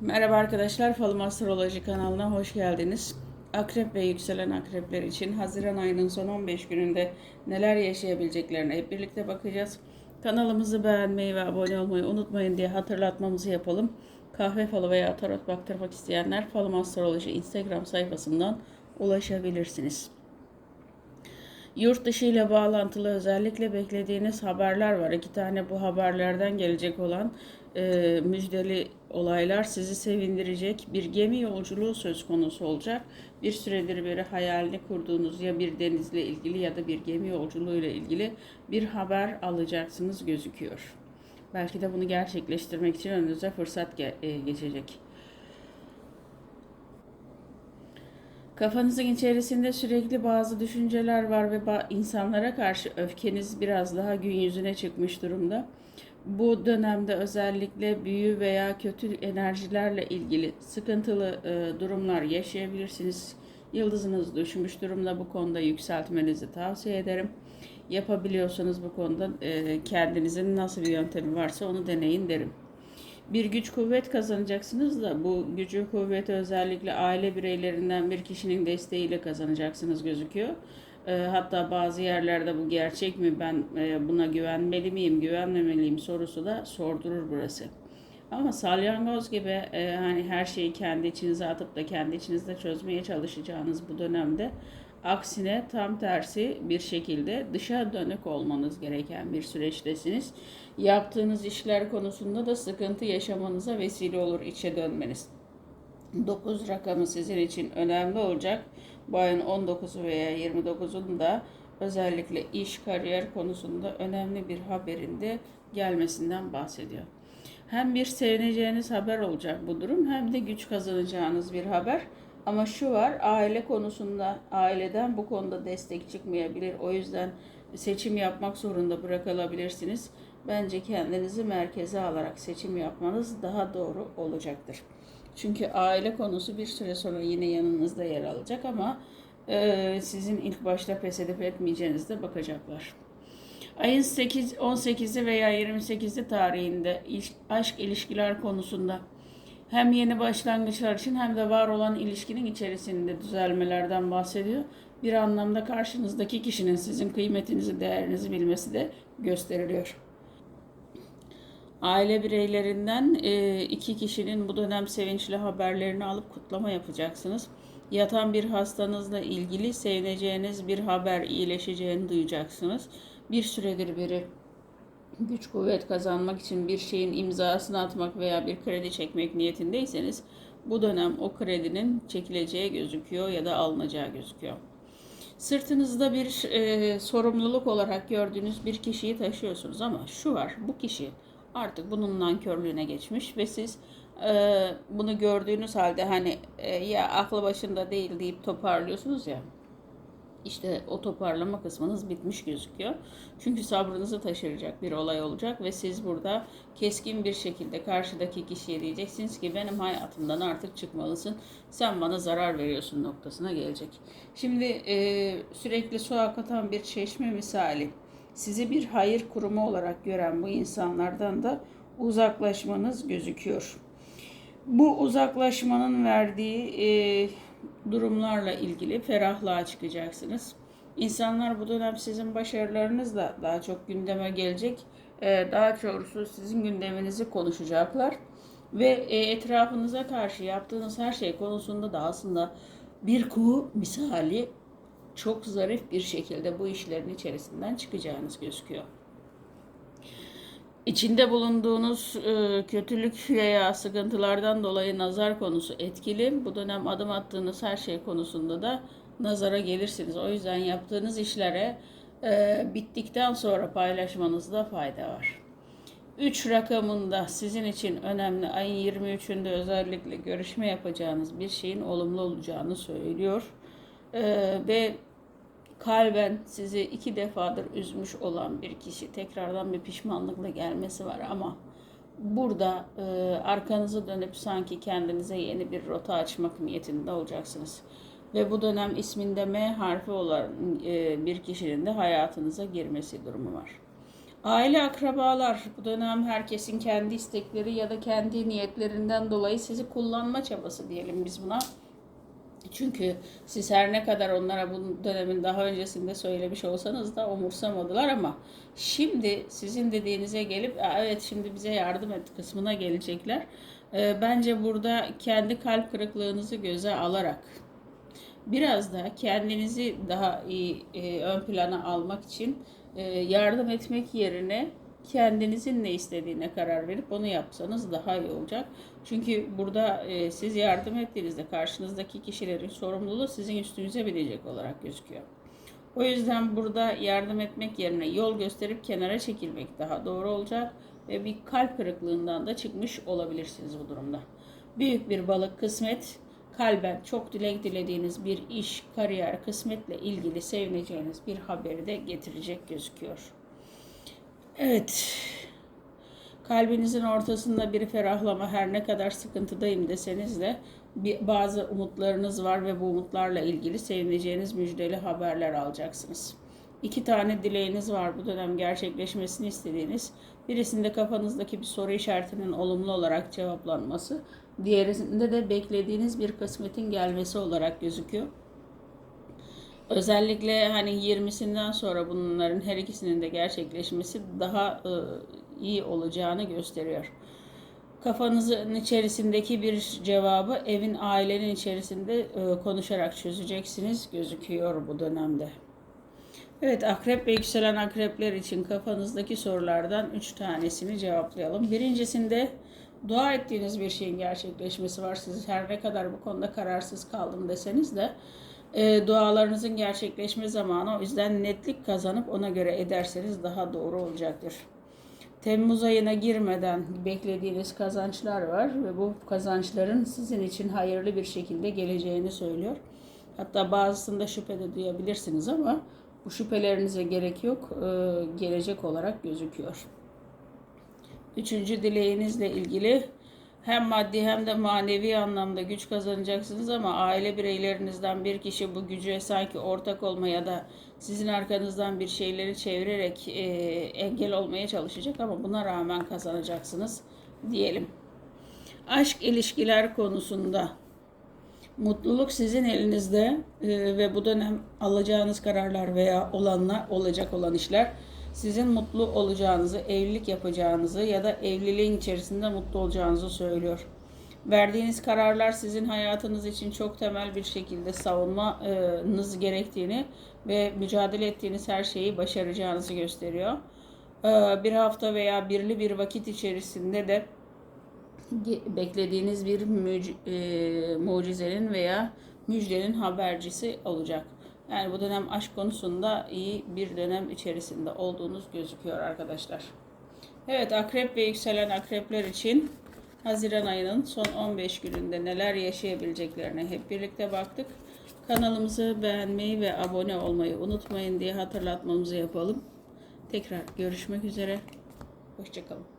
Merhaba arkadaşlar, Falım Astroloji kanalına hoş geldiniz. Akrep ve yükselen akrepler için Haziran ayının son 15 gününde neler yaşayabileceklerine hep birlikte bakacağız. Kanalımızı beğenmeyi ve abone olmayı unutmayın diye hatırlatmamızı yapalım. Kahve falı veya tarot baktırmak isteyenler Falım Astroloji Instagram sayfasından ulaşabilirsiniz. Yurt dışı ile bağlantılı özellikle beklediğiniz haberler var. İki tane bu haberlerden gelecek olan e, müjdeli olaylar sizi sevindirecek. Bir gemi yolculuğu söz konusu olacak. Bir süredir beri hayalini kurduğunuz ya bir denizle ilgili ya da bir gemi yolculuğu ile ilgili bir haber alacaksınız gözüküyor. Belki de bunu gerçekleştirmek için önünüze fırsat ge- e, geçecek. Kafanızın içerisinde sürekli bazı düşünceler var ve insanlara karşı öfkeniz biraz daha gün yüzüne çıkmış durumda. Bu dönemde özellikle büyü veya kötü enerjilerle ilgili sıkıntılı e, durumlar yaşayabilirsiniz. Yıldızınız düşmüş durumda bu konuda yükseltmenizi tavsiye ederim. Yapabiliyorsanız bu konuda e, kendinizin nasıl bir yöntemi varsa onu deneyin derim bir güç kuvvet kazanacaksınız da bu gücü kuvveti özellikle aile bireylerinden bir kişinin desteğiyle kazanacaksınız gözüküyor. Ee, hatta bazı yerlerde bu gerçek mi ben e, buna güvenmeli miyim güvenmemeliyim sorusu da sordurur burası. Ama salyangoz gibi e, hani her şeyi kendi içinize atıp da kendi içinizde çözmeye çalışacağınız bu dönemde aksine tam tersi bir şekilde dışa dönük olmanız gereken bir süreçtesiniz. Yaptığınız işler konusunda da sıkıntı yaşamanıza vesile olur içe dönmeniz. 9 rakamı sizin için önemli olacak. Bu ayın 19'u veya 29'unda özellikle iş, kariyer konusunda önemli bir haberinde gelmesinden bahsediyor. Hem bir sevineceğiniz haber olacak bu durum hem de güç kazanacağınız bir haber. Ama şu var aile konusunda aileden bu konuda destek çıkmayabilir. O yüzden seçim yapmak zorunda bırakılabilirsiniz. Bence kendinizi merkeze alarak seçim yapmanız daha doğru olacaktır. Çünkü aile konusu bir süre sonra yine yanınızda yer alacak ama e, sizin ilk başta pes edip etmeyeceğinize de bakacaklar. Ayın 8, 18'i veya 28'i tarihinde iş- aşk ilişkiler konusunda hem yeni başlangıçlar için hem de var olan ilişkinin içerisinde düzelmelerden bahsediyor. Bir anlamda karşınızdaki kişinin sizin kıymetinizi, değerinizi bilmesi de gösteriliyor. Aile bireylerinden e, iki kişinin bu dönem sevinçli haberlerini alıp kutlama yapacaksınız. Yatan bir hastanızla ilgili sevineceğiniz bir haber iyileşeceğini duyacaksınız. Bir süredir beri güç kuvvet kazanmak için bir şeyin imzasını atmak veya bir kredi çekmek niyetindeyseniz bu dönem o kredinin çekileceği gözüküyor ya da alınacağı gözüküyor. Sırtınızda bir e, sorumluluk olarak gördüğünüz bir kişiyi taşıyorsunuz ama şu var bu kişi artık bunun nankörlüğüne geçmiş ve siz e, bunu gördüğünüz halde hani e, ya aklı başında değil deyip toparlıyorsunuz ya işte o toparlama kısmınız bitmiş gözüküyor. Çünkü sabrınızı taşıracak bir olay olacak ve siz burada keskin bir şekilde karşıdaki kişiye diyeceksiniz ki benim hayatımdan artık çıkmalısın. Sen bana zarar veriyorsun noktasına gelecek. Şimdi e, sürekli su akıtan bir çeşme misali sizi bir hayır kurumu olarak gören bu insanlardan da uzaklaşmanız gözüküyor. Bu uzaklaşmanın verdiği e, durumlarla ilgili ferahlığa çıkacaksınız. İnsanlar bu dönem sizin başarılarınızla daha çok gündeme gelecek. E, daha çoğusu sizin gündeminizi konuşacaklar. Ve e, etrafınıza karşı yaptığınız her şey konusunda da aslında bir kuğu misali çok zarif bir şekilde bu işlerin içerisinden çıkacağınız gözüküyor. İçinde bulunduğunuz e, kötülük veya sıkıntılardan dolayı nazar konusu etkili. Bu dönem adım attığınız her şey konusunda da nazara gelirsiniz. O yüzden yaptığınız işlere e, bittikten sonra paylaşmanızda fayda var. 3 rakamında sizin için önemli ayın 23'ünde özellikle görüşme yapacağınız bir şeyin olumlu olacağını söylüyor. E, ve kalben sizi iki defadır üzmüş olan bir kişi tekrardan bir pişmanlıkla gelmesi var ama burada e, arkanızı dönüp sanki kendinize yeni bir rota açmak niyetinde olacaksınız. Ve bu dönem isminde M harfi olan e, bir kişinin de hayatınıza girmesi durumu var. Aile akrabalar bu dönem herkesin kendi istekleri ya da kendi niyetlerinden dolayı sizi kullanma çabası diyelim biz buna. Çünkü siz her ne kadar onlara bu dönemin daha öncesinde söylemiş olsanız da umursamadılar ama şimdi sizin dediğinize gelip "Aa, evet şimdi bize yardım et kısmına gelecekler. Ee, Bence burada kendi kalp kırıklığınızı göze alarak biraz da kendinizi daha iyi e, ön plana almak için e, yardım etmek yerine kendinizin ne istediğine karar verip onu yapsanız daha iyi olacak. Çünkü burada e, siz yardım ettiğinizde karşınızdaki kişilerin sorumluluğu sizin üstünüze binecek olarak gözüküyor. O yüzden burada yardım etmek yerine yol gösterip kenara çekilmek daha doğru olacak ve bir kalp kırıklığından da çıkmış olabilirsiniz bu durumda. Büyük bir balık kısmet, kalben çok dilek dilediğiniz bir iş, kariyer, kısmetle ilgili sevineceğiniz bir haberi de getirecek gözüküyor. Evet. Kalbinizin ortasında bir ferahlama her ne kadar sıkıntıdayım deseniz de bazı umutlarınız var ve bu umutlarla ilgili sevineceğiniz müjdeli haberler alacaksınız. İki tane dileğiniz var bu dönem gerçekleşmesini istediğiniz. Birisinde kafanızdaki bir soru işaretinin olumlu olarak cevaplanması, diğerinde de beklediğiniz bir kısmetin gelmesi olarak gözüküyor. Özellikle hani 20'sinden sonra bunların her ikisinin de gerçekleşmesi daha e, iyi olacağını gösteriyor. Kafanızın içerisindeki bir cevabı evin ailenin içerisinde e, konuşarak çözeceksiniz gözüküyor bu dönemde. Evet akrep ve yükselen akrepler için kafanızdaki sorulardan 3 tanesini cevaplayalım. Birincisinde dua ettiğiniz bir şeyin gerçekleşmesi var. Siz her ne kadar bu konuda kararsız kaldım deseniz de e, dualarınızın gerçekleşme zamanı o yüzden netlik kazanıp ona göre ederseniz daha doğru olacaktır. Temmuz ayına girmeden beklediğiniz kazançlar var ve bu kazançların sizin için hayırlı bir şekilde geleceğini söylüyor. Hatta bazısında şüphe de duyabilirsiniz ama bu şüphelerinize gerek yok, e, gelecek olarak gözüküyor. Üçüncü dileğinizle ilgili hem maddi hem de manevi anlamda güç kazanacaksınız ama aile bireylerinizden bir kişi bu gücü sanki ortak olma ya da sizin arkanızdan bir şeyleri çevirerek e, engel olmaya çalışacak ama buna rağmen kazanacaksınız diyelim. Aşk ilişkiler konusunda mutluluk sizin elinizde e, ve bu dönem alacağınız kararlar veya olanlar olacak olan işler sizin mutlu olacağınızı, evlilik yapacağınızı ya da evliliğin içerisinde mutlu olacağınızı söylüyor. Verdiğiniz kararlar sizin hayatınız için çok temel bir şekilde savunmanız gerektiğini ve mücadele ettiğiniz her şeyi başaracağınızı gösteriyor. Ee, Bir hafta veya birli bir vakit içerisinde de beklediğiniz bir e, mucizenin veya müjdenin habercisi olacak. Yani bu dönem aşk konusunda iyi bir dönem içerisinde olduğunuz gözüküyor arkadaşlar. Evet akrep ve yükselen akrepler için Haziran ayının son 15 gününde neler yaşayabileceklerine hep birlikte baktık. Kanalımızı beğenmeyi ve abone olmayı unutmayın diye hatırlatmamızı yapalım. Tekrar görüşmek üzere. Hoşçakalın.